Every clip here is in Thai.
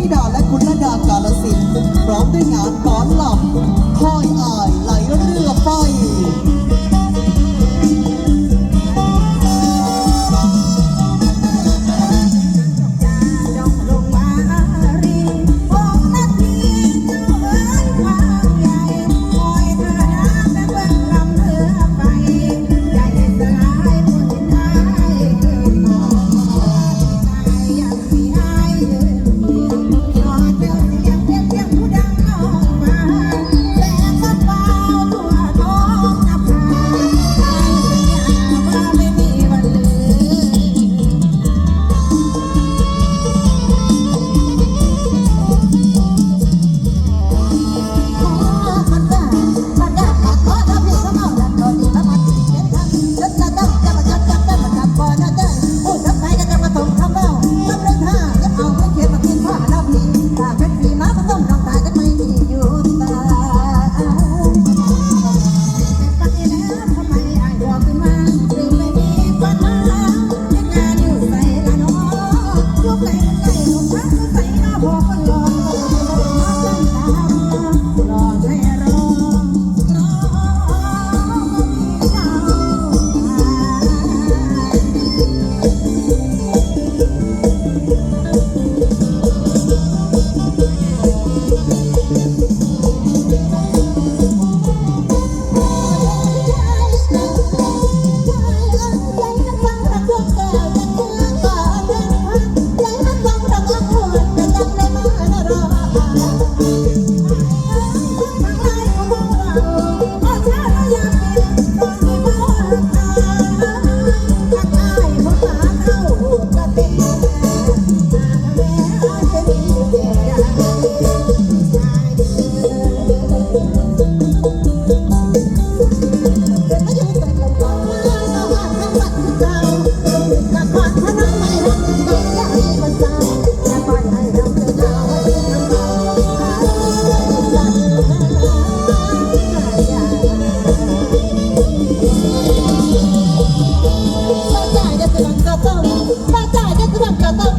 นิดาและคุณระดากาลสินร้องด้วยงานก้อนหลับค่อยอายไหลเรือไฟ ฉันจะต้อง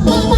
Bye.